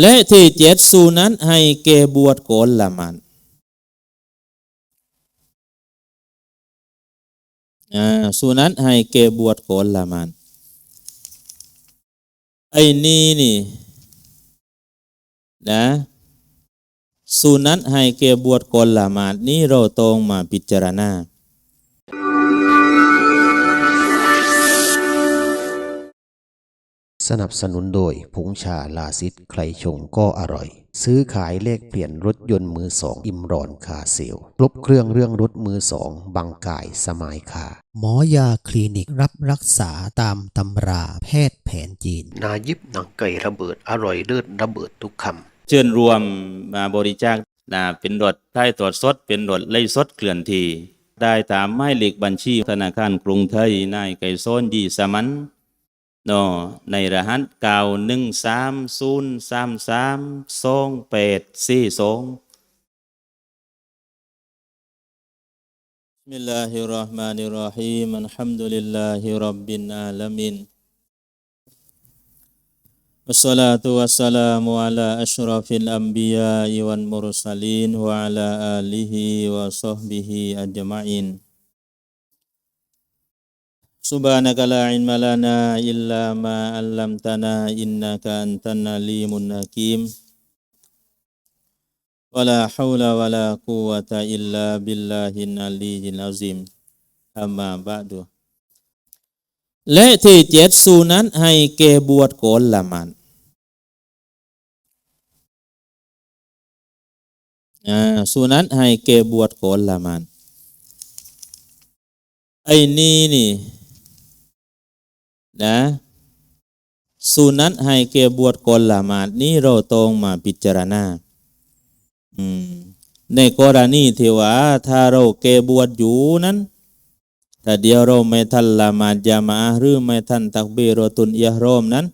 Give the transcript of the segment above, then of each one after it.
และที่เจ็ดสุนัตให้แก่บวชโกนละมันอ่าสุนัตให้แก่บวชโกนละมันไอ้นี่นี่นะสุนัตให้แก่บวชโกนละหมาดนี่เราต้องมาพิจารณา สนับสนุนโดยผงชาลาซิดใครชงก็อร่อย ซื้อขายเลขเปลี่ยนรถยนต์มือสอง อิมรอนคาเซลครบเครื่องเรื่องรถมือสองบางกายสมายคาหมอยาคลินิกรับรักษาตามตำราแพทย์แผนจีน นายิบหนังไก่ระเบิดอร่อยเลิศระเบิดทุกคำเชิญรวมมาบริจาคนะเป็นรถได้ตรวจสดเป็นรถไล่สดเคลื่อนที่ได้ตามหมายเลขบัญชีธนาคารกรุงไทยนายไก่โซนยีสมัน เนาะในรหัสเก้าหนึ่งสามศูนย์สามสามสองแปดสี่สอง بسم الله الرحمن الرحيم الحمد لله رب العالمين والصلاة والسلام على أشرف الأنبياء والمرسلين وعلى آله وصحبه أجمعين Subhanaka la ilma lana illa ma 'allamtana innaka antal alimul hakim. Wala haula wala quwata illa billahi aliyyil azim. Amma ba'du. Le sunan hai ke buat ko laman. Ya, sunan hai ke buat ko laman. Ai ni ni นะสูนั้นให้แก่บวชโกนละหมาดนี่เราต้องมาพิจารณาในกรณีที่ว่าถ้าเราแก่บวชอยู่นั้นแต่เดียวเราไม่ทันละหมาดยามาหรือไม่ทันตักบีรตุนอิยะรอมนั้น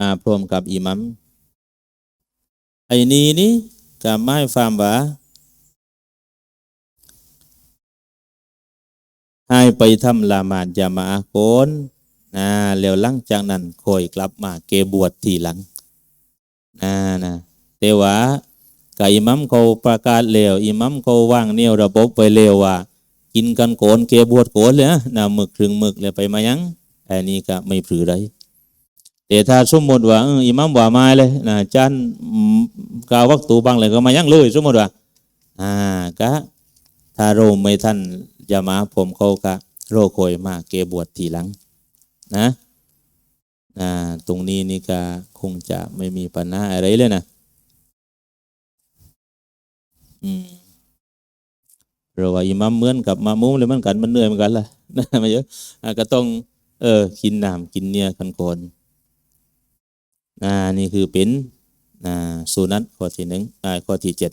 อาพร้อมกับอิมัมไอ้นี้นี่ก็หมายความว่า ให้ไปทำละมาดยามาโกนนะแล้วหลังจากนั้นค่อยกลับมาเกบวชทีหลังนะนะแต่ว่ากับอิมัมเขาประกาศแล้วอิมัมเขาว่างเนี่ยระบบไว้แล้วว่า กินกันโกนเกบวชโกนเลยนะนะหมึกถึงหมึกเลยไปมายังอันนี้ก็ไม่ผือไรแต่ถ้าสมมติว่าอิมัมว่ามาเลยนะจันกาววักตูบังเลยก็มายังเลยสมมติว่าอ่าก็ถ้าเราไม่ทัน จะมาผมเขาก็โรคอยมากเกบวชทีหลังนะอ่าตรงนี้นี่ก็คงจะไม่มีปัญหาอะไรเลยนะอืมเราว่าอิมัมเหมือนกับมามุ้มเลยเหมือนกันมันเหนื่อยเหมือนกันแหละนะมาเยอะก็ต้อง เออ กินน้ำกินเนื้อกันก่อนอ่านี่คือเป็นอ่าสูนัตข้อที่หนึ่งอ่าข้อที่เจ็ด